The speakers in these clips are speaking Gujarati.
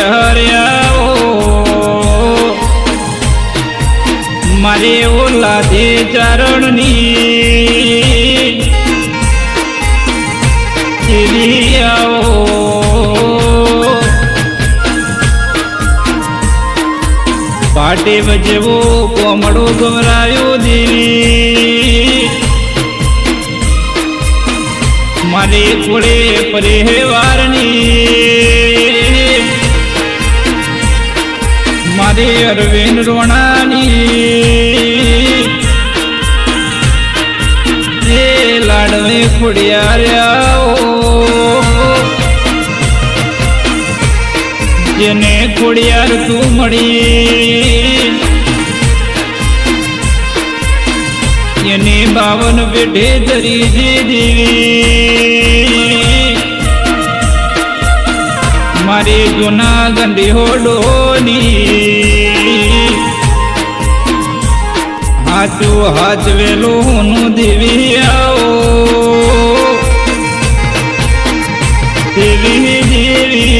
એ મારે ઓલા દે ચારણની પાટે બજવો કોમડો ગવરાયો દેવી મારે કોળે અરવિંદ રોણાની એ લાડવે ખોડિયાર્યાઓ. જેને ખોડિયાર તું મળી. એની બાવન પેઢે ધરી દીધી. મારી જૂના ગંડી હોડોની હાચું હાચવેલું હું દેવી આવો. દેવી દેવી.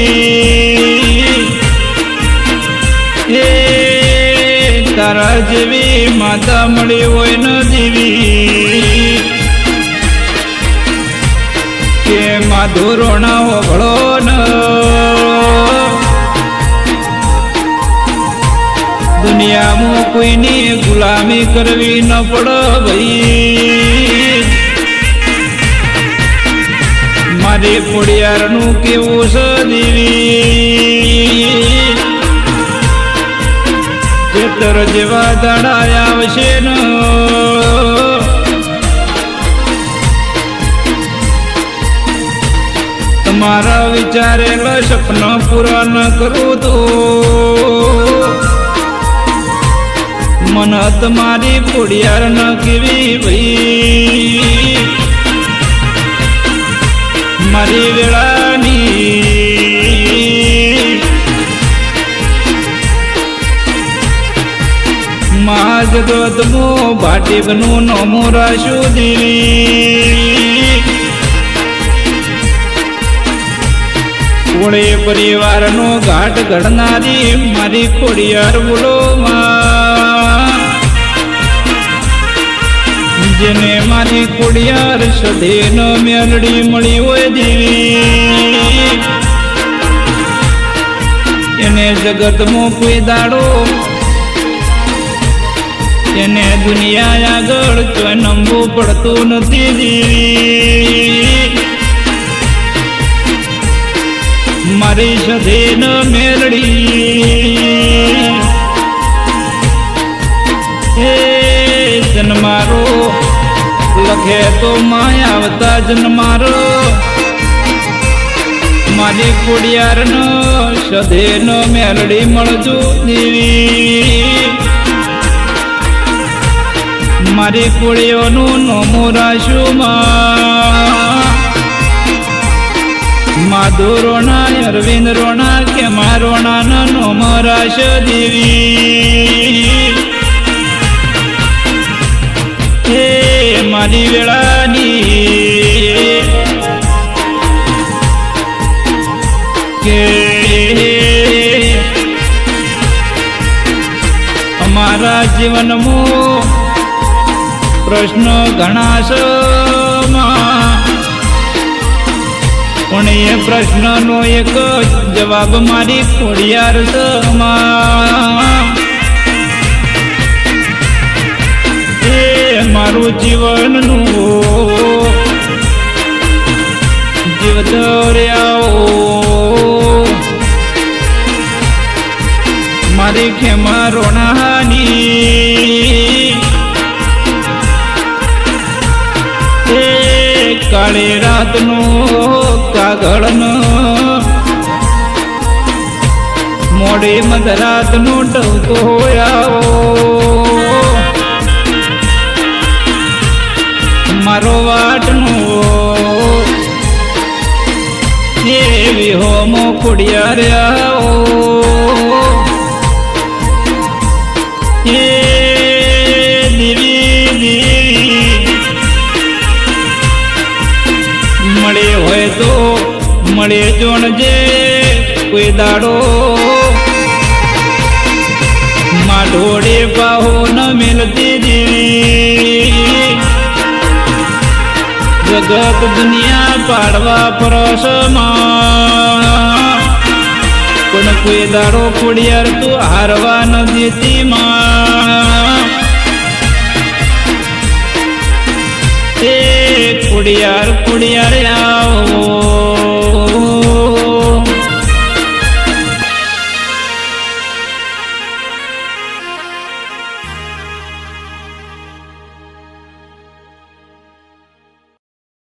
એ તારા જેવી માતા મળી હોય ન દેવી. કે માધુરોણા ઓગળો ન દુનિયામાં કોઈની ગુલામી કરવી ન પડ ભાઈ. મારે ખોડિયારનું કેવું છે દેવી? ખેતર જેવા દાડા આવશે ન. તમારા વિચારેલા સપના પૂરા ન કરું તો. મન તમારી ફોડિયાર ન કેવી ભાઈ? મારી વેળાની. મહાજગતમો ભાટીબનું નમો રાશુ દેવી પરિવારનો ઘાટ ઘડનારી મારી ખોડિયાર બોલો માં? મારી સદે સધેન મેલડી મળી હોય દેવી એને જગતમાં કોઈ દાડો, એને દુનિયા આગળ કોઈ નમવું પડતું નથી દેવી મારી ન મેલડી હે જન્મારો લખે તો માય આવતા જન્મારો. મારી કુડિયારનો સધેનો મેલડી મળજો દેવી. મારી કોળીઓનું નોમું રાશુમાં માધુ રોણા અરવિંદ રોણા કે મારોણા નો રાશ દેવી. મારી વેળાની કે અમારા જીવનમાં પ્રશ્ન ઘણા. પણ એ પ્રશ્નનો એક જવાબ મારી ખોડિયાર છે મારું જીવનનું. જીવ દોર્યાઓ. મારી ખેમા રોણાની કાળી રાતનો કાગળનો મોડી મધરાતનો ટવકો આવો મારો વાટનું. એવી હોમો ખોડિયારે રહ્યા એ દેવી દેવી. મળે હોય તો મળે જોણજે કોઈ દાડો. માઢોડે બાહો ન મિલતી દેવી. જગત દુનિયા પાડવા પરસમાં પણ કોઈ દારો ખોડિયાર તું હારવા ન દેતી માં. એ ખોડિયાર ખોડિયાર આવો.